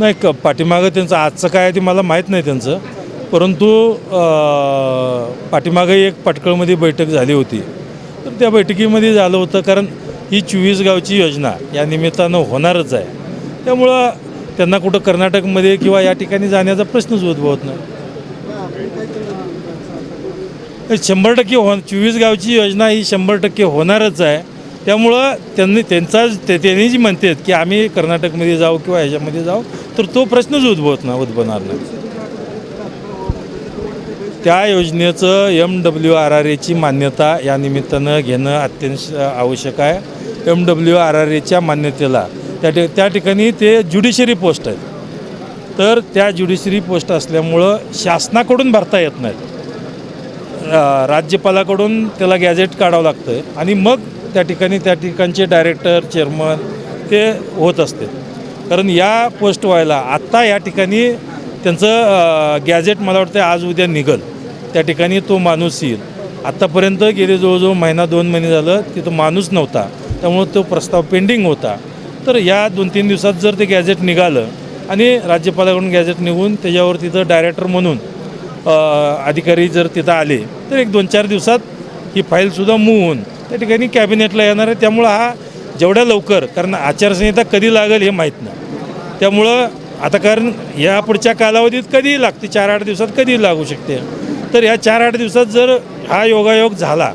नाही क पाठीमागं त्यांचं आजचं काय आहे ते मला माहीत नाही त्यांचं. परंतु पाठीमागं एक पाटकळमध्ये बैठक झाली होती. तर त्या बैठकीमध्ये झालं होतं कारण ही चोवीस गावची योजना या निमित्तानं होणारच आहे. त्यामुळं त्यांना कुठं कर्नाटकमध्ये किंवा या ठिकाणी जाण्याचा प्रश्नच उद्भवत नाही. शंभर टक्के हो चोवीस गावची योजना ही शंभर टक्के होणारच आहे. त्यामुळं त्यांनी त्यांचा ते त्यांनी जी म्हणतात की आम्ही कर्नाटकमध्ये जाऊ किंवा ह्याच्यामध्ये जाऊ तर तो प्रश्नच उद्भवत ना उद्भवणार नाही. त्या योजनेचं एम डब्ल्यू आर आर एची मान्यता या निमित्तानं घेणं अत्यंत आवश्यक आहे. एम डब्ल्यू आर आर एच्या मान्यतेला. त्या ठि त्या ठिकाणी ते ज्युडिशरी पोस्ट आहेत. तर त्या ज्युडिशरी पोस्ट असल्यामुळं शासनाकडून भरता येत नाहीत. राज्यपालाकडून त्याला गॅजेट काढावं लागतं आणि मग त्या ठिकाणी त्या ठिकाणचे डायरेक्टर चेअरमन ते होत असते. कारण या पोस्ट व्हायला आत्ता या ठिकाणी त्यांचं गॅजेट मला वाटतं आज उद्या निघल. त्या ठिकाणी तो माणूस येईल. आत्तापर्यंत गेले जवळजवळ महिना दोन महिने झालं तिथं माणूस नव्हता. त्यामुळं तो प्रस्ताव पेंडिंग होता. तर या दोन तीन दिवसात जर ते गॅजेट निघालं आणि राज्यपालाकडून गॅजेट निघून त्याच्यावर तिथं डायरेक्टर म्हणून अधिकारी जर तिथं आले तर एक दोन चार दिवसात ही फाईलसुद्धा मूव होऊन त्या ठिकाणी कॅबिनेटला येणार आहे. त्यामुळं हा जेवढ्या लवकर कारण आचारसंहिता कधी लागेल हे माहीत नाही. त्यामुळं आता कारण या पुढच्या कालावधीत कधीही लागते चार आठ दिवसात कधीही लागू शकते. तर ह्या चार आठ दिवसात जर हा योगायोग झाला